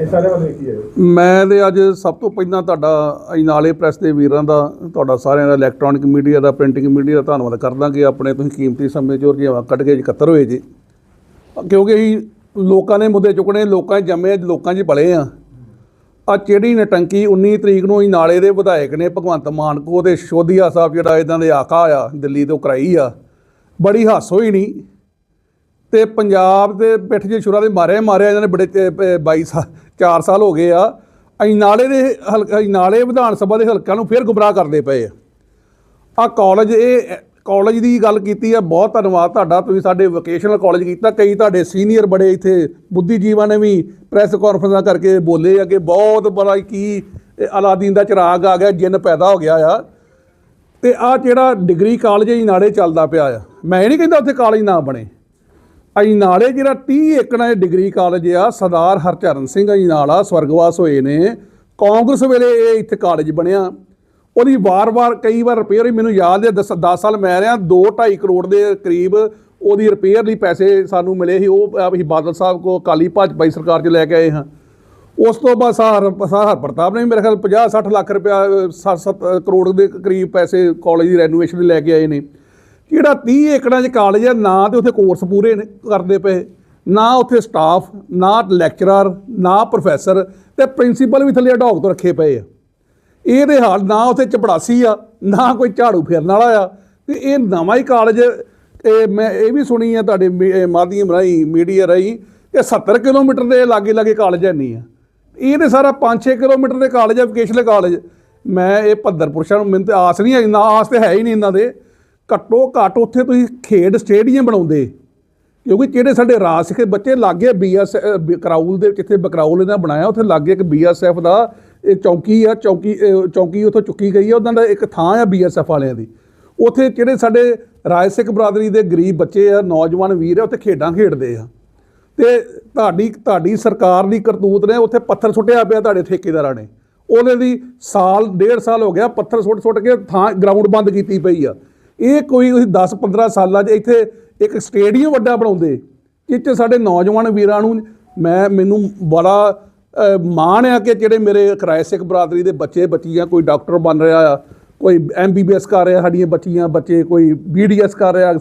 ਅਸੀਂ ਸਾਰੇ ਵੱਲ ਵੇਖੀਏ ਮੈਂ ਤੇ ਅੱਜ ਸਭ ਤੋਂ ਪਹਿਲਾਂ ਤੁਹਾਡਾ ਅਜਨਾਲੇ ਪ੍ਰੈਸ ਦੇ ਵੀਰਾਂ ਦਾ, ਤੁਹਾਡਾ ਸਾਰਿਆਂ ਦਾ ਇਲੈਕਟ੍ਰੋਨਿਕ ਮੀਡੀਆ ਦਾ ਪ੍ਰਿੰਟਿੰਗ ਮੀਡੀਆ ਦਾ ਧੰਨਵਾਦ ਕਰਦਾ ਕਿ ਆਪਣੇ ਤੁਸੀਂ ਕੀਮਤੀ ਸਮੇਂ ਚੋਂ ਰੁਝੇਵਾਂ ਕੱਢ ਕੇ ਇਕੱਤਰ ਹੋਏ ਜੀ। ਕਿਉਂਕਿ ਅਸੀਂ ਲੋਕਾਂ ਨੇ ਮੁੱਦੇ ਚੁੱਕਣੇ, ਲੋਕਾਂ 'ਚ ਜੰਮੇ, ਲੋਕਾਂ 'ਚ ਪਲੇ ਆ ਆ ਜਿਹੜੀ ਨਟੰਕੀ 19 ਤਰੀਕ ਨੂੰ ਅਜਨਾਲੇ ਦੇ ਵਿਧਾਇਕ ਨੇ, ਭਗਵੰਤ ਮਾਨ ਕੋ ਤੇ ਸ਼ੋਧੀਆ ਸਾਹਿਬ ਜਿਹੜਾ ਇਦਾਂ ਦੇ ਆਕਾ ਆ, ਦਿੱਲੀ ਤੋਂ ਕਰਾਈ ਆ। ਬੜੀ ਹਾਸ ਹੋਈ ਨਹੀਂ ਤੇ ਪੰਜਾਬ ਦੇ ਪਿੱਠ ਜੇ ਛੁਰਾ ਦੇ ਮਾਰਿਆ ਮਾਰਿਆ ਇਹਨਾਂ ਨੇ ਬੜੇ 22 ਸਾਲ 4 ਸਾਲ ਹੋ ਗਏ ਆ, ਅਸੀਂ ਨਾਲੇ ਦੇ ਹਲਕਾ ਨਾਲੇ ਵਿਧਾਨ ਸਭਾ ਦੇ ਹਲਕਿਆਂ ਨੂੰ ਫੇਰ ਗੁੰਮਰਾਹ ਕਰਦੇ ਪਏ ਆ। ਆ ਕਾਲਜ ਇਹ ਕਾਲਜ ਦੀ ਗੱਲ ਕੀਤੀ ਆ, ਬਹੁਤ ਧੰਨਵਾਦ ਤੁਹਾਡਾ, ਤੁਸੀਂ ਸਾਡੇ ਵੋਕੇਸ਼ਨਲ ਕਾਲਜ ਕੀਤਾ, ਕਈ ਤੁਹਾਡੇ ਸੀਨੀਅਰ ਬੜੇ ਇੱਥੇ ਬੁੱਧੀਜੀਵਾਂ ਨੇ ਵੀ ਪ੍ਰੈਸ ਕਾਨਫਰੰਸਾਂ ਕਰਕੇ ਬੋਲੇ ਆ ਕਿ ਬਹੁਤ ਬੜਾ ਕੀ, ਇਹ ਅਲਾਦੀਨ ਦਾ ਚਿਰਾਗ ਆ ਗਿਆ, ਜਿੰਨ ਪੈਦਾ ਹੋ ਗਿਆ ਆ। ਤੇ ਆ ਜਿਹੜਾ ਡਿਗਰੀ ਕਾਲਜ ਹੀ ਨਾਲੇ ਚੱਲਦਾ ਪਿਆ ਆ। ਮੈਂ ਇਹ ਨਹੀਂ ਕਹਿੰਦਾ ਉੱਥੇ ਕਾਲਜ ਨਾ ਬਣੇ। ਅਈ ਨਾਲੇ ਜਿਹੜਾ 30 ਏਕੜਾਂ ਦੇ ਡਿਗਰੀ ਕਾਲਜ ਆ, ਸਰਦਾਰ ਹਰਚਰਨ ਸਿੰਘ ਅਈ ਨਾਲਾ ਸਵਰਗਵਾਸ ਹੋਏ ਨੇ। ਕਾਂਗਰਸ ਵੇਲੇ ਇਹ ਇੱਥੇ ਕਾਲਜ ਬਣਿਆ। ਉਹਦੀ ਵਾਰ-ਵਾਰ ਕਈ ਵਾਰ ਰਿਪੇਅਰ ਹੀ ਮੈਨੂੰ ਯਾਦ ਹੈ 10 10 ਸਾਲ ਮੈਂ ਰਿਹਾ 2.5 ਕਰੋੜ ਦੇ ਕਰੀਬ ਉਹਦੀ ਰਿਪੇਅਰ ਲਈ ਪੈਸੇ ਸਾਨੂੰ ਮਿਲੇ ਸੀ। ਉਹ ਅਸੀਂ ਬਾਦਲ ਸਾਹਿਬ ਕੋ ਕਾਲੀ ਦੀ ਸਰਕਾਰ 'ਚ ਲੈ ਕੇ ਆਏ ਹਾਂ। ਉਸ ਤੋਂ ਬਾਅਦ ਸਾਰ ਸਾਰ ਪ੍ਰਤਾਪ ਨੇ ਵੀ ਮੇਰੇ ਖਿਆਲ 50 60 ਲੱਖ ਰੁਪਇਆ 7-7 ਕਰੋੜ ਦੇ ਕਰੀਬ ਪੈਸੇ ਕਾਲਜ ਦੀ ਰੈਨੋਵੇਸ਼ਨ ਲਈ ਲੈ ਕੇ ਆਏ ਨੇ। ਜਿਹੜਾ 30 ਏਕੜਾਂ 'ਚ ਕਾਲਜ ਹੈ ਨਾ ਤੇ ਉੱਥੇ ਕੋਰਸ ਪੂਰੇ ਨੇ- ਕਰਦੇ ਪਏ। ਨਾ ਉੱਥੇ ਸਟਾਫ ਨਾ ਲੈਕਚਰਰ ਨਾ ਪ੍ਰੋਫੈਸਰ ਤੇ ਪ੍ਰਿੰਸੀਪਲ ਵੀ ਥੱਲੇ ਅਡੌਕ ਤੋਂ ਰੱਖੇ ਪਏ ਆ। ਇਹਦੇ ਹਾਲ ਨਾ ਉੱਥੇ ਚਪੜਾਸੀ ਆ, ਨਾ ਕੋਈ ਝਾੜੂ ਫੇਰਨ ਵਾਲਾ ਆ। ਤੇ ਇਹ ਨਵਾਂ ਹੀ ਕਾਲਜ ਇਹ ਮੈਂ ਇਹ ਵੀ ਸੁਣੀ ਆ ਤੁਹਾਡੇ ਮੀ- ਮਾਧਿਅਮ ਰਾਹੀਂ ਮੀਡੀਆ ਰਾਹੀਂ ਕਿ 70 ਕਿਲੋਮੀਟਰ ਦੇ ਲਾਗੇ ਲਾਗੇ ਕਾਲਜ ਹੈ ਨਹੀਂ ਆ। ਇਹ ਤੇ ਸਾਰਾ 5-6 ਕਿਲੋਮੀਟਰ ਦੇ ਕਾਲਜ ਆ ਵੋਕੇਸ਼ਨਲ ਕਾਲਜ ਮੈਂ ਇਹ ਭੱਦਰ ਪੁਰਸ਼ਾਂ ਨੂੰ ਮੈਨੂੰ ਤੇ ਆਸ ਨਹੀਂ ਹੈ ਨਾ ਆਸ ਤੇ ਹੈ ਹੀ ਨਹੀਂ ਇਹਨਾਂ ਦੇ। ਘੱਟੋ ਘੱਟ ਉੱਥੇ ਤੁਸੀਂ ਖੇਡ ਸਟੇਡੀਅਮ ਬਣਾਉਂਦੇ। ਕਿਉਂਕਿ ਜਿਹੜੇ ਸਾਡੇ ਰਾਜ ਸਿੱਖੇ ਬੱਚੇ ਲਾਗੇ ਬੀਐਸ ਕਰਾਊਲ ਦੇ ਕਿੱਥੇ ਬਕਰਾਊਲ ਇਹਨਾਂ ਬਣਾਇਆ, ਉੱਥੇ ਲਾਗੇ ਇੱਕ ਬੀਐਸਐਫ ਦਾ ਇਹ ਚੌਂਕੀ ਆ, ਚੌਂਕੀ, ਅਹ, ਚੌਂਕੀ ਉੱਥੋਂ ਚੁੱਕੀ ਗਈ ਆ, ਉਹਨਾਂ ਦਾ ਇੱਕ ਥਾਂ ਆ ਬੀਐਸਐਫ ਵਾਲਿਆਂ ਦੀ। ਉੱਥੇ ਜਿਹੜੇ ਸਾਡੇ ਰਾਜ ਸਿੱਖ ਬਰਾਦਰੀ ਦੇ ਗਰੀਬ ਬੱਚੇ ਆ, ਨੌਜਵਾਨ ਵੀਰ ਆ, ਉੱਥੇ ਖੇਡਾਂ ਖੇਡਦੇ ਆ। ਤੇ ਤੁਹਾਡੀ ਤੁਹਾਡੀ ਸਰਕਾਰ ਦੀ ਕਰਤੂਤ ਨੇ ਉੱਥੇ ਪੱਥਰ ਸੁੱਟਿਆ ਪਿਆ ਤੁਹਾਡੇ ਠੇਕੇਦਾਰਾਂ ਨੇ। ਉਹਦੇ ਦੀ ਸਾਲ, ਡੇਢ ਸਾਲ ਹੋ ਗਿਆ ਪੱਥਰ ਸੁੱਟ ਸੁੱਟ ਕੇ ਥਾਂ ਗਰਾਊਂਡ ਬੰਦ ਕੀਤੀ ਪਈ ਆ। ਇਹ ਕੋਈ ਤੁਸੀਂ 10 15 ਸਾਲਾਂ 'ਚ ਇੱਥੇ ਇੱਕ ਸਟੇਡੀਅਮ ਵੱਡਾ ਬਣਾਉਂਦੇ ਜਿਸ 'ਚ ਸਾਡੇ ਨੌਜਵਾਨ ਵੀਰਾਂ ਨੂੰ ਮੈਂ, ਮੈਨੂੰ ਬੜਾ ਮਾਣ ਆ ਕਿ ਜਿਹੜੇ ਮੇਰੇ ਕਿਰਾਏ ਸਿੱਖ ਬਰਾਦਰੀ ਦੇ ਬੱਚੇ, ਬੱਚੀਆਂ ਕੋਈ ਡਾਕਟਰ ਬਣ ਰਿਹਾ ਆ, ਕੋਈ ਐਮਬੀਬੀਐਸ ਕਰ ਰਿਹਾ ਸਾਡੀਆਂ ਬੱਚੀਆਂ, ਬੱਚੇ ਕੋਈ ਬੀਡੀਐਸ ਕਰ ਰਿਹਾ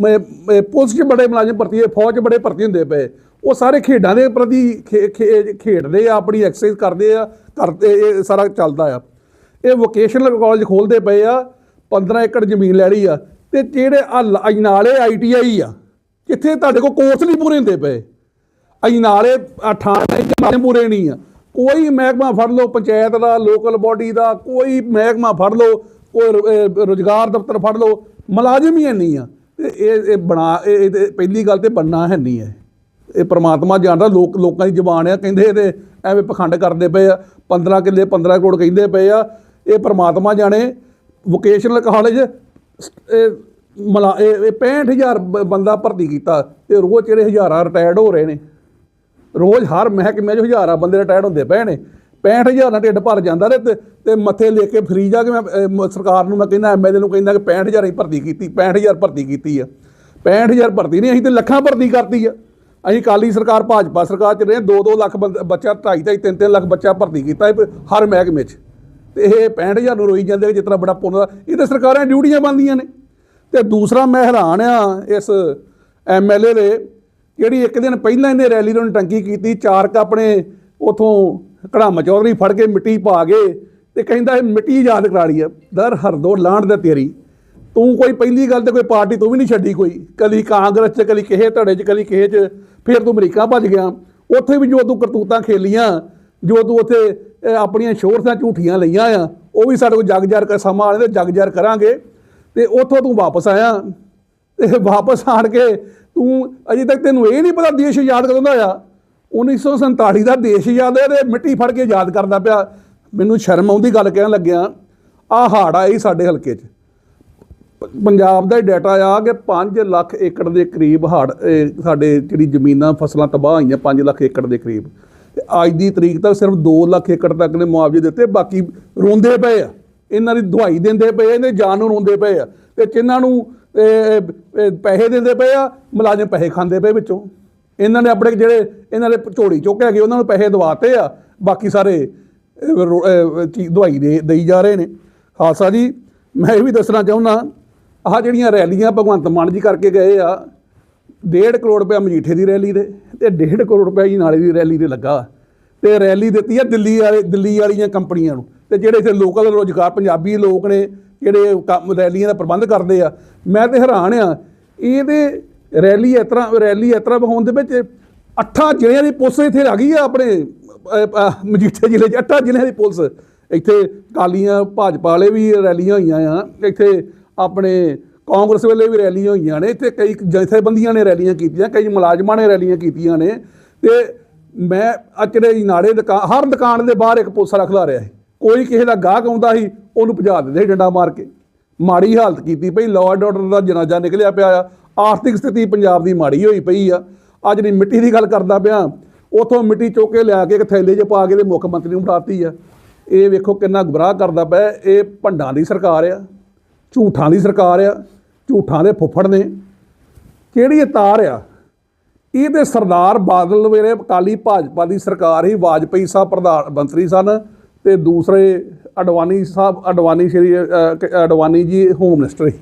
ਮੈਂ ਪੁਲਿਸ 'ਚ ਬੜੇ ਮੁਲਾਜ਼ਮ ਭਰਤੀ ਹੋਏ, ਫੌਜ 'ਚ ਬੜੇ ਭਰਤੀ ਹੁੰਦੇ ਪਏ। ਉਹ ਸਾਰੇ ਖੇਡਾਂ ਦੇ ਪ੍ਰਤੀ ਖੇ- ਖੇ- ਖੇਡਦੇ ਆ, ਆਪਣੀ ਐਕਸਰਸਾਈਜ਼ ਕਰਦੇ ਆ, ਕਰਦੇ, ਇਹ ਸਾਰਾ ਚੱਲਦਾ ਆ। ਇਹ ਵੋਕੇਸ਼ਨਲ ਕਾਲਜ ਖੋਲਦੇ ਪਏ ਆ 15 ਏਕੜ ਜ਼ਮੀਨ ਲੈ ਲਈ ਆ ਤੇ ਜਿਹੜੇ ਆ ਅਜਨਾਲੇ ਆਈਟੀਆਈ ਆ ਕਿੱਥੇ ਤੁਹਾਡੇ ਕੋਲ ਕੋਰਸ ਨਹੀਂ ਪੂਰੇ ਹੁੰਦੇ ਪਏ। ਅਜਨਾਲੇ 18 ਜਮਾਨੇ ਪੂਰੇ ਨਹੀਂ ਆ। ਕੋਈ ਮਹਿਕਮਾ ਫੜ ਲਓ, ਪੰਚਾਇਤ ਦਾ ਲੋਕਲ ਬਾਡੀ ਦਾ, ਕੋਈ ਮਹਿਕਮਾ ਫੜ ਲਓ, ਕੋਈ ਰੁ- ਰੁਜ਼ਗਾਰ ਦਫ਼ਤਰ ਫੜ ਲਓ, ਮੁਲਾਜ਼ਮ ਹੀ ਹੈ ਨਹੀਂ ਆ। ਤੇ ਇਹ ਇਹ ਬਣਾ ਇਹ ਪਹਿਲੀ ਗੱਲ ਤੇ ਬਣਨਾ ਹੈ ਨਹੀਂ ਹੈ ਇਹ ਪ੍ਰਮਾਤਮਾ ਜਾਣਦਾ, ਲੋਕ ਲੋਕਾਂ ਦੀ ਜ਼ਬਾਨ ਆ, ਕਹਿੰਦੇ ਇਹਦੇ ਐਵੇਂ ਪਖੰਡ ਕਰਦੇ ਪਏ ਆ। 15 ਕਿੱਲੇ 15 ਕਰੋੜ ਕਹਿੰਦੇ ਪਏ ਆ। ਇਹ ਪ੍ਰਮਾਤਮਾ ਜਾਣੇ ਵੋਕੇਸ਼ਨਲ ਕਾਲਜ ਇਹ, ਮਲਾ, ਇਹ ਇਹ 65000 ਬ- ਬੰਦਾ ਭਰਤੀ ਕੀਤਾ ਤੇ ਰੋਜ਼ ਜਿਹੜੇ ਹਜ਼ਾਰਾਂ ਰਿਟਾਇਰਡ ਹੋ ਰਹੇ ਨੇ। ਰੋਜ਼ ਹਰ ਮਹਿਕਮੇ 'ਚ ਹਜ਼ਾਰਾਂ ਬੰਦੇ ਰਿਟਾਇਰਡ ਹੁੰਦੇ ਪਏ ਨੇ। 65000 ਨਾਲ ਢਿੱਡ ਭਰ ਜਾਂਦਾ ਤੇ ਤੇ ਮੱਥੇ ਲੈ ਕੇ ਫਰੀ ਜਾ ਕੇ ਮੈਂ ਸਰਕਾਰ ਨੂੰ ਮੈਂ ਕਹਿੰਦਾ ਐਮਐਲਏ ਨੂੰ ਕਹਿੰਦਾ ਕਿ 65000 ਹੀ ਭਰਤੀ ਕੀਤੀ 65000 ਭਰਤੀ ਕੀਤੀ ਆ। 65000 ਭਰਤੀ ਨਹੀਂ, ਅਸੀਂ ਤੇ ਲੱਖਾਂ ਭਰਤੀ ਕਰਤੀ ਆ। ਅਸੀਂ ਕਾਲੀ ਸਰਕਾਰ, ਭਾਜਪਾ ਸਰਕਾਰ ਚ ਰਹੇ 2-2 ਲੱਖ ਬੰਦ- ਬੱਚਾ 2.5 3-3 ਲੱਖ ਬੱਚਾ ਭਰਤੀ ਕੀਤਾ ਹਰ ਮਹਿਕਮੇ 'ਚ। ਤੇ ਇਹ 65000 ਨੂੰ ਰੋਈ ਜਾਂਦੇ ਜਿਸ ਤਰ੍ਹਾਂ ਬੜਾ ਪੁੰਨ ਦਾ ਇਹ ਤਾਂ ਸਰਕਾਰਾਂ ਡਿਊਟੀਆਂ ਬੰਦੀਆਂ ਨੇ। ਤੇ ਦੂਸਰਾ ਮੈਂ ਹੈਰਾਨ ਆ ਇਸ ਐਮਐਲਏ ਦੇ, ਜਿਹੜੀ ਇੱਕ ਦਿਨ ਪਹਿਲਾਂ ਇਹਨੇ ਰੈਲੀ ਨੂੰ ਟੰਕੀ ਕੀਤੀ ਚਾਰ ਕ ਆਪਣੇ ਉਥੋਂ ਕੜਾਮ ਚੌਧਰੀ ਫੜ ਕੇ ਮਿੱਟੀ ਪਾ ਗਏ ਤੇ ਕਹਿੰਦਾ ਇਹ ਮਿੱਟੀ ਯਾਦ ਕਰਾ ਲਈ ਆ। ਦਰ ਹਰਦੋ ਲਾਂਡ ਦਾ ਤੇਰੀ। ਤੂੰ ਕੋਈ ਪਹਿਲੀ ਗੱਲ ਤੇ ਕੋਈ ਪਾਰਟੀ ਤੂੰ ਵੀ ਨਹੀਂ ਛੱਡੀ ਕੋਈ। ਕਦੀ ਕਾਂਗਰਸ ਚ, ਕਦੀ ਕਿਸੇ ਧੜੇ ਚ, ਕਦੀ ਕਿਸੇ ਚ, ਫਿਰ ਤੂੰ ਅਮਰੀਕਾ ਭੱਜ ਗਿਆ। ਉੱਥੇ ਵੀ ਜੋ ਤੂੰ ਕਰਤੂਤਾਂ ਖੇਲੀਆਂ ਜੋ ਤੂੰ ਉੱਥੇ ਆਪਣੀਆਂ ਸ਼ੋਰਸਾਂ ਝੂਠੀਆਂ ਲਈਆਂ ਆ, ਉਹ ਵੀ ਸਾਡੇ ਕੋਲ ਜਗ ਜਾਰ ਕਰ, ਸਮਾਂ ਆਲੇ ਤੇ ਜਗ ਜਾਰ ਕਰਾਂਗੇ। ਤੇ ਉੱਥੋਂ ਤੂੰ ਵਾਪਸ ਆਇਆ। ਤੇ ਵਾਪਸ ਆਣ ਕੇ ਤੂੰ ਅਜੇ ਤੱਕ ਤੈਨੂੰ ਇਹ ਨਹੀਂ ਪਤਾ ਦੇਸ਼ ਯਾਦ ਕਦੋਂ ਦਾ ਆ 1947 ਦਾ ਦੇਸ਼ ਯਾਦ ਹੈ ਤੇ ਮਿੱਟੀ ਫੜ ਕੇ ਯਾਦ ਕਰਦਾ ਪਿਆ। ਮੈਨੂੰ ਸ਼ਰਮ ਆਉਂਦੀ ਗੱਲ ਕਹਿਣ ਲੱਗਿਆ ਆ ਹਾੜ ਆਈ ਸਾਡੇ ਹਲਕੇ 'ਚ। ਪੰਜਾਬ ਦਾ ਡਾਟਾ ਆ ਕਿ 5 ਲੱਖ ਏਕੜ ਦੇ ਕਰੀਬ ਹੜ ਸਾਡੇ ਜਿਹੜੀ ਜ਼ਮੀਨਾਂ, ਫਸਲਾਂ ਤਬਾਹ ਹੋਈਆਂ 5 ਲੱਖ ਏਕੜ ਦੇ ਕਰੀਬ। ਤੇ ਅੱਜ ਦੀ ਤਰੀਕ ਤੱਕ ਸਿਰਫ 2 ਲੱਖ ਏਕੜ ਤੱਕ ਨੇ ਮੁਆਵਜ਼ੇ ਦਿੱਤੇ, ਬਾਕੀ ਰੋਂਦੇ ਪਏ ਆ। ਇਹਨਾਂ ਦੀ ਦਵਾਈ ਦਿੰਦੇ ਪਏ ਇਹਨੇ ਜਾਨ ਨੂੰ ਰੋਂਦੇ ਪਏ ਆ। ਤੇ ਜਿਨ੍ਹਾਂ ਨੂੰ ਪੈਸੇ ਦਿੰਦੇ ਪਏ ਆ, ਮੁਲਾਜ਼ਮ ਪੈਸੇ ਖਾਂਦੇ ਪਏ ਵਿੱਚੋਂ। ਇਹਨਾਂ ਨੇ ਆਪਣੇ ਜਿਹੜੇ, ਇਹਨਾਂ ਦੇ ਝੋੜੀ ਚੁੱਕ ਹੈਗੇ ਉਹਨਾਂ ਨੂੰ ਪੈਸੇ ਦਵਾਤੇ ਆ, ਬਾਕੀ ਸਾਰੇ ਰੋ- ਚੀ- ਦਵਾਈ ਦੇ, ਦੇਈ ਜਾ ਰਹੇ ਨੇ। ਖਾਲਸਾ ਜੀ, ਮੈਂ ਇਹ ਵੀ ਦੱਸਣਾ ਚਾਹੁੰਦਾ, ਆਹ ਜਿਹੜੀਆਂ ਰੈਲੀਆਂ ਭਗਵੰਤ ਮਾਨ ਜੀ ਕਰਕੇ ਗਏ ਆ 1.5 ਕਰੋੜ ਰੁਪਏ ਮਜੀਠੇ ਦੀ ਰੈਲੀ ਦੇ ਤੇ 1.5 ਕਰੋੜ ਰੁਪਏ ਜੀ ਨਾਲੇ ਦੀ ਰੈਲੀ ਦੇ ਲੱਗਾ। ਤੇ ਰੈਲੀ ਦਿੱਤੀ ਆ ਦਿੱਲੀ ਵਾਲੇ ਦਿੱਲੀ ਵਾਲੀਆਂ ਕੰਪਨੀਆਂ ਨੂੰ। ਤੇ ਜਿਹੜੇ ਇੱਥੇ ਲੋਕਲ ਰੋਜ਼ਗਾਰ ਪੰਜਾਬੀ ਲੋਕ ਨੇ, ਜਿਹੜੇ ਕੰਮ ਰੈਲੀਆਂ ਦਾ ਪ੍ਰਬੰਧ ਕਰਦੇ ਆ। ਮੈਂ ਤੇ ਹੈਰਾਨ ਆ, ਇਹਦੇ ਰੈਲੀ ਇਸ ਤਰ੍ਹਾਂ ਰੈਲੀ ਇਸ ਤਰ੍ਹਾਂ ਵਿਖਾਉਣ ਦੇ ਵਿੱਚ ਅੱਠਾਂ ਜ਼ਿਲ੍ਹਿਆਂ ਦੀ ਪੁਲਿਸ ਇੱਥੇ ਆ ਗਈ ਆ ਆਪਣੇ ਮਜੀਠੇ ਜ਼ਿਲ੍ਹੇ 'ਚ। ਅੱਠਾਂ ਜ਼ਿਲ੍ਹਿਆਂ ਦੀ ਪੁਲਿਸ। ਇੱਥੇ ਕਾਲੀਆਂ ਭਾਜਪਾ ਵਾਲੇ ਵੀ ਰੈਲੀਆਂ ਹੋਈਆਂ ਆ। ਇੱਥੇ ਆਪਣੇ ਕਾਂਗਰਸ ਵੇਲੇ ਵੀ ਰੈਲੀਆਂ ਹੋਈਆਂ ਨੇ, ਇੱਥੇ ਕਈ ਜਥੇਬੰਦੀਆਂ ਨੇ ਰੈਲੀਆਂ ਕੀਤੀਆਂ, ਕਈ ਮੁਲਾਜ਼ਮਾਂ ਨੇ ਰੈਲੀਆਂ ਕੀਤੀਆਂ ਨੇ, ਤੇ ਮੈਂ ਅਚਰੇ ਨਾੜੇ ਦੁਕਾਨ, ਹਰ ਦੁਕਾਨ ਦੇ ਬਾਹਰ ਇੱਕ ਪੁਲਿਸ ਰੱਖਦਾ ਰਿਹਾ ਸੀ। ਕੋਈ ਕਿਸੇ ਦਾ ਗਾਹਕ ਆਉਂਦਾ ਸੀ, ਉਹਨੂੰ ਭਜਾ ਦਿੰਦੇ ਸੀ ਡੰਡਾ ਮਾਰ ਕੇ। ਮਾੜੀ ਹਾਲਤ ਕੀਤੀ ਪਈ ਲਾਅ ਐਂਡ ਆਰਡਰ ਦਾ ਜਨਾਜ਼ਾ ਨਿਕਲਿਆ ਪਿਆ ਆ, ਆਰਥਿਕ ਸਥਿਤੀ ਪੰਜਾਬ ਦੀ ਮਾੜੀ ਹੋਈ ਪਈ ਆ। ਅੱਜ ਜਿਹੜੀ ਮਿੱਟੀ ਦੀ ਗੱਲ ਕਰਦਾ ਪਿਆ, ਉਥੋਂ ਮਿੱਟੀ ਚੁੱਕ ਕੇ ਲਿਆ ਕੇ ਇੱਕ ਥੈਲੇ 'ਚ ਪਾ ਕੇ ਤੇ ਮੁੱਖ ਮੰਤਰੀ ਨੂੰ ਫੜਾਤੀ ਆ। ਇਹ ਵੇਖੋ ਕਿੰਨਾ ਗੁਬਰਾਹ ਕਰਦਾ ਪਿਆ, ਇਹ ਭੰਡਾਂ ਦੀ ਸਰਕਾਰ ਆ, ਝੂਠਾਂ ਦੀ ਸਰਕਾਰ ਆ। ਝੂਠਾਂ ਦੇ ਫੁੱਫੜ ਨੇ। ਕਿਹੜੀ ਇਹ ਤਾਰ ਆ? ਇਹ ਤੇ ਸਰਦਾਰ ਬਾਦਲ ਵੇਲੇ ਅਕਾਲੀ ਭਾਜਪਾ ਦੀ ਸਰਕਾਰ ਹੀ ਵਾਜਪਈ ਸਾਹਿਬ ਪ੍ਰਧਾਨ ਮੰਤਰੀ ਸਨ ਤੇ ਦੂਸਰੇ ਅਡਵਾਨੀ ਸਾਹਿਬ, ਅਡਵਾਨੀ ਸ਼੍ਰੀ ਅਡਵਾਨੀ ਜੀ ਹੋਮ ਮਿਨਿਸਟਰ ਸੀ।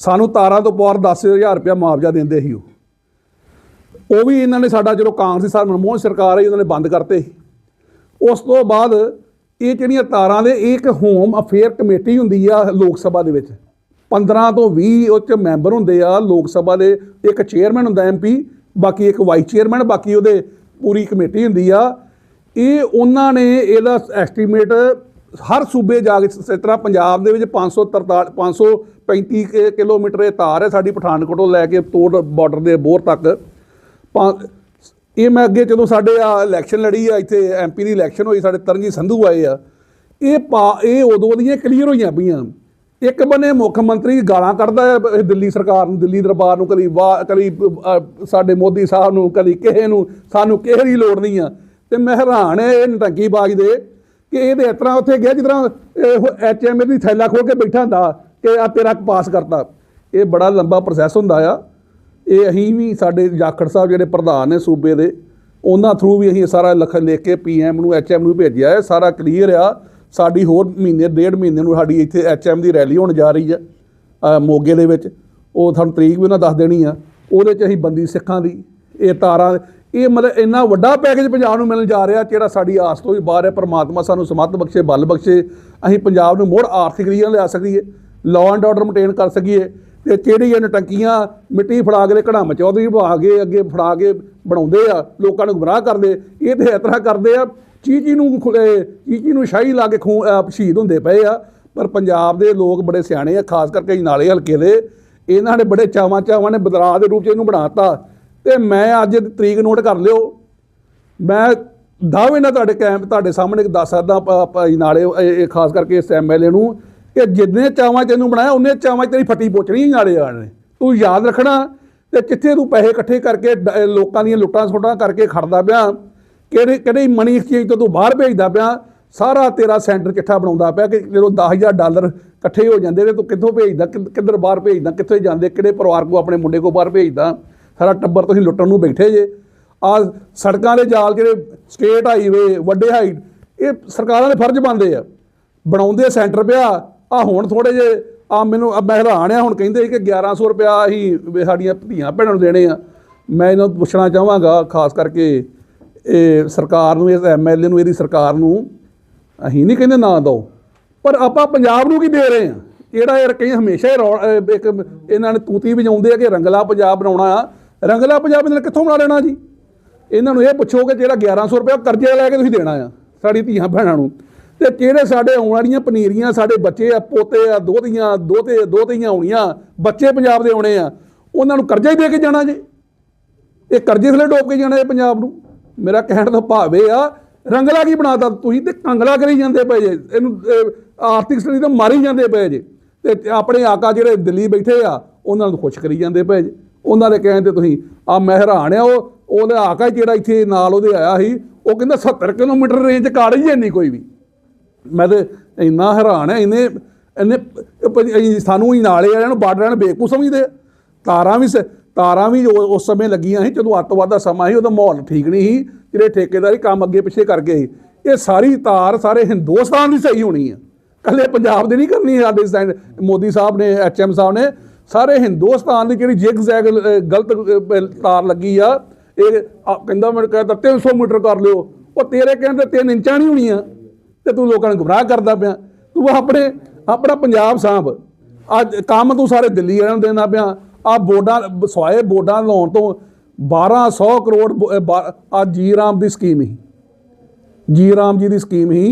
ਸਾਨੂੰ ਤਾਰਾਂ ਤੋਂ ਪਾਰ 10000 ਰੁਪਇਆ ਮੁਆਵਜ਼ਾ ਦਿੰਦੇ ਸੀ ਉਹ। ਉਹ ਵੀ ਇਹਨਾਂ ਨੇ ਸਾਡਾ ਜਦੋਂ ਕਾਂਗਰਸੀ ਸਾਹਿਬ ਮਨਮੋਹਨ ਸਰਕਾਰ ਆਈ ਉਹਨਾਂ ਨੇ ਬੰਦ ਕਰਤੇ ਸੀ। ਉਸ ਤੋਂ ਬਾਅਦ ਇਹ ਜਿਹੜੀਆਂ ਤਾਰਾਂ ਦੇ ਇਹ ਇੱਕ ਹੋਮ ਅਫੇਅਰ ਕਮੇਟੀ ਹੁੰਦੀ ਆ ਲੋਕ ਸਭਾ ਦੇ ਵਿੱਚ। 15 ਤੋਂ 20 ਉਹ ਚ ਮੈਂਬਰ ਹੁੰਦੇ ਆ, ਲੋਕ ਸਭਾ ਦੇ ਇੱਕ ਚੇਅਰਮੈਨ ਹੁੰਦਾ ਐਮਪੀ ਬਾਕੀ ਇੱਕ ਵਾਈਸ ਚੇਅਰਮੈਨ, ਬਾਕੀ ਉਹਦੇ ਪੂਰੀ ਕਮੇਟੀ ਹੁੰਦੀ ਆ। ਇਹ ਉਹਨਾਂ ਨੇ ਇਹਦਾ ਐਸਟੀਮੇਟ ਹਰ ਸੂਬੇ ਜਾ ਕੇ, ਇਸ ਤਰ੍ਹਾਂ ਪੰਜਾਬ ਦੇ ਵਿੱਚ 543 535 ਕਿ- ਕਿਲੋਮੀਟਰ ਇਹ ਤਾਰ ਹੈ ਸਾਡੀ ਪਠਾਨਕੋਟ ਤੋਂ ਲੈ ਕੇ ਤੋੜ ਬਾਰਡਰ ਦੇ ਬੋਰ ਤੱਕ। ਪੰ- ਇਹ ਮੈਂ ਅੱਗੇ ਜਦੋਂ ਸਾਡੇ ਆ ਇਲੈਕਸ਼ਨ ਲੜੀ ਆ, ਇੱਥੇ ਐਮਪੀ ਦੀ ਇਲੈਕਸ਼ਨ ਹੋਈ, ਸਾਡੇ ਤਰਨਜੀਤ ਸੰਧੂ ਆਏ ਆ। ਇਹ ਪਾ, ਇਹ ਉਦੋਂ ਦੀਆਂ ਕਲੀਅਰ ਹੋਈਆਂ ਪਈਆਂ। ਇੱਕ ਬੰਨੇ ਮੁੱਖ ਮੰਤਰੀ ਗਾਲਾਂ ਕੱਢਦਾ ਹੈ ਦਿੱਲੀ ਸਰਕਾਰ ਨੂੰ, ਦਿੱਲੀ ਦਰਬਾਰ ਨੂੰ, ਕਦੀ ਵਾਹ ਕਦੀ ਸਾਡੇ ਮੋਦੀ ਸਾਹਿਬ ਨੂੰ, ਕਦੀ ਕਿਸੇ ਨੂੰ, ਸਾਨੂੰ ਕਿਸੇ ਦੀ ਲੋੜ ਨਹੀਂ ਆ। ਤੇ ਮੈਂ ਹੈਰਾਨ ਹੈ, ਇਹ ਨਟੰਕੀ ਬਾਜ ਦੇ, ਕਿ ਇਹਦੇ ਇਸ ਤਰ੍ਹਾਂ ਉੱਥੇ ਗਿਆ, ਜਿਸ ਤਰ੍ਹਾਂ ਐਚਐਮ ਦੀ ਥੈਲਾ ਖੋਲ ਕੇ ਬੈਠਾ ਹੁੰਦਾ, ਕਿ ਆ ਤੇਰਾ ਪਾਸ ਕਰਤਾ। ਇਹ ਬੜਾ ਲੰਬਾ ਪ੍ਰੋਸੈਸ ਹੁੰਦਾ ਆ। ਇਹ ਅਸੀਂ ਵੀ ਸਾਡੇ ਜਾਖੜ ਸਾਹਿਬ ਜਿਹੜੇ ਪ੍ਰਧਾਨ ਨੇ ਸੂਬੇ ਦੇ, ਉਹਨਾਂ ਥਰੂ ਵੀ ਅਸੀਂ ਸਾਰਾ ਲਿਖ ਲਿਖ ਕੇ ਪੀਐਮ ਨੂੰ ਐਚਐਮ ਨੂੰ ਭੇਜਿਆ ਹੈ ਸਾਰਾ ਕਲੀਅਰ ਆ। ਸਾਡੀ ਹੋਰ ਮਹੀਨੇ, ਡੇਢ ਮਹੀਨੇ ਨੂੰ ਸਾਡੀ ਇੱਥੇ ਐਚਐਮ ਦੀ ਰੈਲੀ ਹੋਣ ਜਾ ਰਹੀ ਆ ਮੋਗੇ ਦੇ ਵਿੱਚ। ਉਹ ਤੁਹਾਨੂੰ ਤਰੀਕ ਵੀ ਉਹਨਾਂ ਦੱਸ ਦੇਣੀ ਆ। ਉਹਦੇ 'ਚ ਅਸੀਂ ਬੰਦੀ ਸਿੱਖਾਂ ਦੀ, ਇਹ ਤਾਰਾਂ, ਇਹ ਮਤਲਬ ਇੰਨਾ ਵੱਡਾ ਪੈਕੇਜ ਪੰਜਾਬ ਨੂੰ ਮਿਲਣ ਜਾ ਰਿਹਾ ਜਿਹੜਾ ਸਾਡੀ ਆਸ ਤੋਂ ਵੀ ਬਾਹਰ ਹੈ। ਪਰਮਾਤਮਾ ਸਾਨੂੰ ਸਮੱਤ ਬਖਸ਼ੇ, ਬਲ ਬਖਸ਼ੇ। ਅਸੀਂ ਪੰਜਾਬ ਨੂੰ ਮੁੜ ਆਰਥਿਕ ਰੀਆਂ ਲਿਆ ਸਕੀਏ ਲਾਅ ਐਂਡ ਆਰਡਰ ਮੇਨਟੇਨ ਕਰ ਸਕੀਏ। ਤੇ ਕਿਹੜੀ ਇਹ ਨਟੰਕੀਆਂ ਮਿੱਟੀ ਫੜਾ ਕੇ ਘੜਾਮ ਚੌਧਰੀ ਬਹਾ ਕੇ ਅੱਗੇ ਫੜਾ ਕੇ ਬਣਾਉਂਦੇ ਆ, ਲੋਕਾਂ ਨੂੰ ਗੁੰਮਰਾਹ ਕਰਦੇ। ਇਹ ਤੇ ਇਸ ਤਰ੍ਹਾਂ ਕਰਦੇ ਆ। ਚੀਚੀ ਨੂੰ ਖੁ- ਚੀਚੀ ਨੂੰ ਸ਼ਾਹੀ ਲਾ ਕੇ ਖੂਨ ਸ਼ਹੀਦ ਹੁੰਦੇ ਪਏ ਆ। ਪਰ ਪੰਜਾਬ ਦੇ ਲੋਕ ਬੜੇ ਸਿਆਣੇ ਆ, ਖਾਸ ਕਰਕੇ ਨਾਲੇ ਹਲਕੇ ਦੇ। ਇਹਨਾਂ ਨੇ ਬੜੇ ਚਾਵਾਂ ਚਾਵਾਂ ਨੇ ਬਦਲਾਅ ਦੇ ਰੂਪ ਚ ਇਹਨੂੰ ਬਣਾਤਾ। ਤੇ ਮੈਂ ਅੱਜ ਤਰੀਕ ਨੋਟ ਕਰ ਲਿਓ। ਮੈਂ ਦਾਅਵੇ ਨਾਲ ਤੁਹਾਡੇ ਕੈਂਪ ਤੁਹਾਡੇ ਸਾਹਮਣੇ ਦੱਸ ਸਕਦਾ ਨਾਲੇ, ਇਹ ਖਾਸ ਕਰਕੇ ਇਸ ਐਮਐਲਏ ਨੂੰ, ਕਿ ਜਿੰਨੇ ਚਾਵਾਂ ਚ ਇਹਨੂੰ ਬਣਾਇਆ, ਉਹਨੇ ਚਾਵਾਂ 'ਚ ਤੇਰੀ ਫੱਟੀ ਪੋਚਣੀ ਨਾਲੇ ਆਣ ਨੇ। ਤੂੰ ਯਾਦ ਰੱਖਣਾ, ਤੇ ਕਿੱਥੇ ਤੂੰ ਪੈਸੇ ਇਕੱਠੇ ਕਰਕੇ ਲੋਕਾਂ ਦੀਆਂ ਲੁੱਟਾਂ ਸੁੱਟਾਂ ਕਰਕੇ ਖੜਦਾ ਪਿਆ ਕਿਹੜੇ ਕਿਹੜੇ ਮਨੀ ਐਕਸਚੇਂਜ ਤੋਂ ਤੂੰ ਬਾਹਰ ਭੇਜਦਾ ਪਿਆ, ਸਾਰਾ ਤੇਰਾ ਸੈਂਟਰ ਚਿੱਠਾ ਬਣਾਉਂਦਾ ਪਿਆ ਕਿ ਜਦੋਂ 10000 ਡਾਲਰ ਇਕੱਠੇ ਹੋ ਜਾਂਦੇ ਨੇ, ਤੂੰ ਕਿੱਥੋਂ ਭੇਜਦਾ, ਕਿ- ਕਿੱਧਰ ਬਾਹਰ ਭੇਜਦਾ, ਕਿੱਥੇ ਜਾਂਦੇ, ਕਿਹੜੇ ਪਰਿਵਾਰ ਕੋ ਆਪਣੇ ਮੁੰਡੇ ਕੋ ਬਾਹਰ ਭੇਜਦਾ, ਸਾਰਾ ਟੱਬਰ ਤੁਸੀਂ ਲੁੱਟਣ ਨੂੰ ਬੈਠੇ ਜੇ। ਆ ਸੜਕਾਂ ਦੇ ਜਾਲ ਜਿਹੜੇ ਸਟੇਟ ਹਾਈਵੇ ਵੱਡੇ ਹਾਈ ਇਹ ਸਰਕਾਰਾਂ ਦੇ ਫਰਜ਼ ਬਣਦੇ ਆ। ਬਣਾਉਂਦੇ ਸੈਂਟਰ ਪਿਆ, ਆ ਹੁਣ ਥੋੜੇ ਜੇ ਆ ਮੈਨੂੰ ਮੈਂ ਹੈਰਾਨ ਆ, ਹੁਣ ਕਹਿੰਦੇ ਸੀ ਕਿ 1100 ਰੁਪਇਆ ਅਸੀਂ ਸਾਡੀਆਂ ਧੀਆਂ ਭੈਣਾਂ ਨੂੰ ਦੇਣੇ ਆ। ਮੈਂ ਇਹਨਾਂ ਨੂੰ ਪੁੱਛਣਾ ਚਾਹਾਂਗਾ, ਖਾਸ ਕਰਕੇ ਇਹ ਸਰਕਾਰ ਨੂੰ, ਇਸ ਐਮਐਲਏ ਨੂੰ, ਇਹਦੀ ਸਰਕਾਰ ਨੂੰ ਅਸੀਂ ਨਹੀਂ ਕਹਿੰਦੇ ਨਾ ਦਿਓ। ਪਰ ਆਪਾਂ ਪੰਜਾਬ ਨੂੰ ਕੀ ਦੇ ਰਹੇ ਆ ਜਿਹੜਾ ਇਹ ਕਈ ਹਮੇਸ਼ਾ ਹੀ ਰੌ- ਇੱਕ ਇਹਨਾਂ ਨੇ ਤੂਤੀ ਵਜਾਉਂਦੇ ਆ ਕਿ ਰੰਗਲਾ ਪੰਜਾਬ ਬਣਾਉਣਾ ਆ। ਰੰਗਲਾ ਪੰਜਾਬ ਇਹਨਾਂ ਕਿੱਥੋਂ ਬਣਾ ਲੈਣਾ ਜੀ? ਇਹਨਾਂ ਨੂੰ ਇਹ ਪੁੱਛੋ ਕਿ ਜਿਹੜਾ 1100 ਰੁਪਏ ਕਰਜ਼ੇ ਲੈ ਕੇ ਤੁਸੀਂ ਦੇਣਾ ਆ, ਸਾਡੀ ਧੀਆਂ ਭੈਣਾਂ ਨੂੰ। ਤੇ ਕਿਹੜੇ ਸਾਡੇ ਆਉਣ ਵਾਲੀਆਂ ਪਨੀਰੀਆਂ, ਸਾਡੇ ਬੱਚੇ ਆ, ਪੋਤੇ ਆ ਦੋਧੀਆਂ ਦੋਤੇ, ਦੋਤੀਆਂ ਆਉਣੀਆਂ ਬੱਚੇ ਪੰਜਾਬ ਦੇ ਆਉਣੇ ਆ, ਉਹਨਾਂ ਨੂੰ ਕਰਜ਼ਾ ਹੀ ਦੇ ਕੇ ਜਾਣਾ ਜੇ। ਇਹ ਕਰਜ਼ੇ ਥਲੇ ਡੋਬ ਕੇ ਜਾਣਾ ਇਹ ਪੰਜਾਬ ਨੂੰ। ਮੇਰਾ ਕਹਿਣ ਦਾ ਭਾਵ ਇਹ ਆ, ਰੰਗਲਾ ਕੀ ਬਣਾਤਾ ਤੁਸੀਂ ਤੇ ਕੰਗਲਾ ਕਰੀ ਜਾਂਦੇ ਪਏ ਜੇ, ਇਹਨੂੰ ਆਰਥਿਕ ਸਥਿਤੀ ਤਾਂ ਮਾਰੀ ਜਾਂਦੇ ਪਏ ਜੇ। ਤੇ ਆਪਣੇ ਆਕਾ ਜਿਹੜੇ ਦਿੱਲੀ ਬੈਠੇ ਆ, ਉਹਨਾਂ ਨੂੰ ਖੁਸ਼ ਕਰੀ ਜਾਂਦੇ ਪਏ ਜੇ। ਉਹਨਾਂ ਦੇ ਕਹਿਣ ਤੇ ਤੁਸੀਂ, ਆ ਮੈਂ ਹੈਰਾਨ ਆ, ਉਹ, ਉਹਦਾ ਆਕਾ ਜਿਹੜਾ ਇੱਥੇ ਨਾਲ ਉਹਦੇ ਆਇਆ ਸੀ, ਉਹ ਕਹਿੰਦਾ 70 ਕਿਲੋਮੀਟਰ ਰੇਂਜ ਕਾੜ ਹੀ ਨਹੀਂ ਕੋਈ ਵੀ। ਮੈਂ ਤੇ ਇੰਨਾ ਹੈਰਾਨ ਆ ਇਹਨੇ ਇਹਨੇ ਸਾਨੂੰ ਹੀ ਨਾਲੇ ਵਾਲਿਆਂ ਨੂੰ ਬਾਰਡਰਾਂ ਨੂੰ ਬੇਕੂ ਸਮਝਦੇ ਆ। ਤਾਰਾਂ ਵੀ ਸ- ਤਾਰਾਂ ਵੀ ਉਸ ਸਮੇਂ ਲੱਗੀਆਂ ਸੀ ਜਦੋਂ ਅੱਤਵਾਦ ਦਾ ਸਮਾਂ ਸੀ ਉਦੋਂ ਮਾਹੌਲ ਠੀਕ ਨਹੀਂ ਸੀ ਜਿਹੜੇ ਠੇਕੇਦਾਰੀ ਕੰਮ ਅੱਗੇ ਪਿੱਛੇ ਕਰ ਗਏ ਸੀ। ਇਹ ਸਾਰੀ ਤਾਰ ਸਾਰੇ ਹਿੰਦੁਸਤਾਨ ਦੀ ਸਹੀ ਹੋਣੀ ਆ। ਕੱਲੇ ਪੰਜਾਬ ਦੀ ਨਹੀਂ ਕਰਨੀ ਸਾਡੇ ਸਾਈਡ ਮੋਦੀ ਸਾਹਿਬ ਨੇ ਐਚਐਮ ਸਾਹਿਬ ਨੇ ਸਾਰੇ ਹਿੰਦੁਸਤਾਨ ਦੀ ਜਿਹੜੀ ਜਿਗ ਜ਼ੈਗ ਗਲਤ ਤਾਰ ਲੱਗੀ ਆ ਇਹ ਆ, ਕਹਿੰਦਾ ਮੈਨੂੰ ਕਹਿੰਦਾ 300 ਮੀਟਰ ਕਰ ਲਿਓ। ਉਹ ਤੇਰੇ ਕਹਿਣ 'ਤੇ 3 ਇੰਚਾਂ ਨਹੀਂ ਹੋਣੀਆਂ ਤੇ ਤੂੰ ਲੋਕਾਂ ਨੂੰ ਗੁੰਮਰਾਹ ਕਰਦਾ ਪਿਆ। ਤੂੰ ਆਪਣੇ ਆਪਣਾ ਪੰਜਾਬ ਸਾਂਭ। ਅੱਜ ਕੰਮ ਤੂੰ ਸਾਰੇ ਦਿੱਲੀ ਵਾਲਿਆਂ ਨੂੰ ਦੇਣਾ ਪਿਆ। ਆ ਬੋਰਡਾਂ ਸਵਾਏ ਬੋਰਡਾਂ ਲਾਉਣ ਤੋਂ 1200 ਕਰੋੜ ਆ ਜੀ ਰਾਮ ਦੀ ਸਕੀਮ ਹੀ। ਜੀ ਰਾਮ ਜੀ ਦੀ ਸਕੀਮ ਹੀ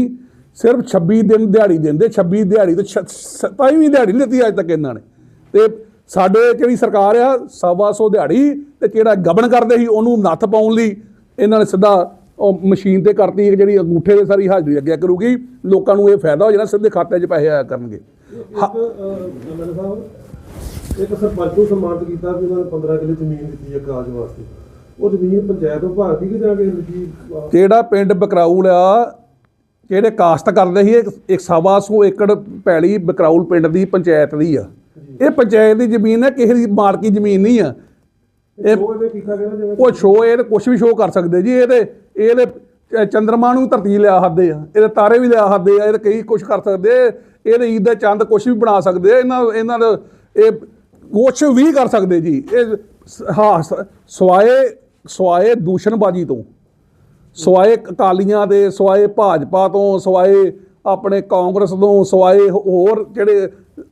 ਸਿਰਫ 26 ਦਿਨ ਦਿਹਾੜੀ ਦਿੰਦੇ 26 ਦਿਹਾੜੀ ਤੇ 27ਵੀਂ ਦਿਹਾੜੀ ਨਹੀਂ ਦਿੱਤੀ ਅੱਜ ਤੱਕ ਇਹਨਾਂ ਨੇ। ਤੇ ਸਾਡੇ ਜਿਹੜੀ ਸਰਕਾਰ ਆ, ਸਵਾ ਸੌ ਦਿਹਾੜੀ ਤੇ ਜਿਹੜਾ ਗਬਨ ਕਰਦੇ ਸੀ, ਉਹਨੂੰ ਨੱਥ ਪਾਉਣ ਲਈ ਇਹਨਾਂ ਨੇ ਸਿੱਧਾ ਉਹ ਮਸ਼ੀਨ ਤੇ ਕਰਤੀ ਜਿਹੜੀ ਅੰਗੂਠੇ ਦੇ ਸਾਰੀ ਹਾਜ਼ਰੀ ਲੱਗਿਆ ਕਰੂਗੀ। ਲੋਕਾਂ ਨੂੰ ਇਹ ਫਾਇਦਾ ਹੋ ਜਾਣਾ, ਸਿੱਧੇ ਖਾਤੇ 'ਚ ਪੈਸੇ ਆਇਆ ਕਰਨਗੇ। ਇੱਕ ਸਰਪੰਚ ਨੂੰ ਸਨਮਾਨਿਤ ਕੀਤਾ ਵੀ ਉਹਨਾਂ ਨੇ 15 ਕਿੱਲੇ ਜ਼ਮੀਨ ਦਿੱਤੀ ਹੈ ਕਾਜ ਵਾਸਤੇ। ਉਹ ਜ਼ਮੀਨ ਪੰਚਾਇਤ ਵਿਭਾਗ ਦੀ ਕਿ ਜਾ ਕੇ ਲੱਗੀ ਜਿਹੜਾ ਪਿੰਡ ਬਕਰਾਊਲ ਆ? ਜਿਹੜੇ ਕਾਸਤ ਕਰਦੇ ਸੀ? ਇੱਕ- ਇੱਕ ਸਵਾ ਸੌ ਏਕੜ ਪੈਲੀ ਬਕਰਾਊਲ ਪਿੰਡ ਦੀ ਪੰਚਾਇਤ ਦੀ ਆ। ਇਹ ਪੰਚਾਇਤ ਦੀ ਜ਼ਮੀਨ ਹੈ ਕਿਸੇ ਦੀ ਮਾਲਕੀ ਜ਼ਮੀਨ ਨਹੀਂ ਆ। ਇਹ ਉਹ ਇਹਨੇ ਕੀਤਾ ਕਹਿੰਦਾ ਜਿਵੇਂ ਉਹ ਸ਼ੋਅ ਇਹ ਕੁਝ ਵੀ ਸ਼ੋਅ ਕਰ ਸਕਦੇ ਜੀ। ਇਹਦੇ ਇਹਦੇ ਚ- ਚੰਦਰਮਾ ਨੂੰ ਧਰਤੀ ਲਿਆ ਹੱਦੇ ਆ। ਇਹਦੇ ਤਾਰੇ ਵੀ ਲਿਆ ਹੱਦੇ ਆ। ਇਹਦੇ ਕਈ ਕੁਝ ਕਰ ਸਕਦੇ ਇਹਦੇ ਈਦ ਦਾ ਚੰਦ ਕੁਝ ਵੀ ਬਣਾ ਸਕਦੇ ਆ। ਇਹਨਾਂ ਇਹਨਾਂ ਦਾ ਇਹ ਕੁਝ ਵੀ ਕਰ ਸਕਦੇ ਜੀ। ਇਹ ਸ- ਹਾਂ ਸਵਾਏ ਸਵਾਏ ਦੂਸ਼ਣਬਾਜੀ ਤੋਂ। ਸਵਾਏ ਅਕਾਲੀਆਂ ਦੇ, ਸਵਾਏ ਭਾਜਪਾ ਤੋਂ, ਸਵਾਏ ਆਪਣੇ ਕਾਂਗਰਸ ਤੋਂ, ਸਵਾਏ ਹੋਰ ਜਿਹੜੇ,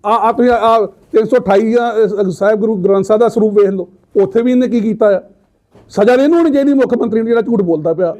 ਆ ਆ ਤੁਸੀਂ, ਆ 328 ਸਾਹਿਬ ਗੁਰੂ ਗ੍ਰੰਥ ਸਾਹਿਬ ਦਾ ਸਰੂਪ ਵੇਖ ਲਓ। ਉੱਥੇ ਵੀ ਇਹਨੇ ਕੀ ਕੀਤਾ ਆ? ਸਜ਼ਾ ਨਹੀਂ ਇਹਨੂੰ ਹੋਣੀ ਚਾਹੀਦੀ ਮੁੱਖ ਮੰਤਰੀ ਨੂੰ ਜਿਹੜਾ ਝੂਠ ਬੋਲਦਾ ਪਿਆ।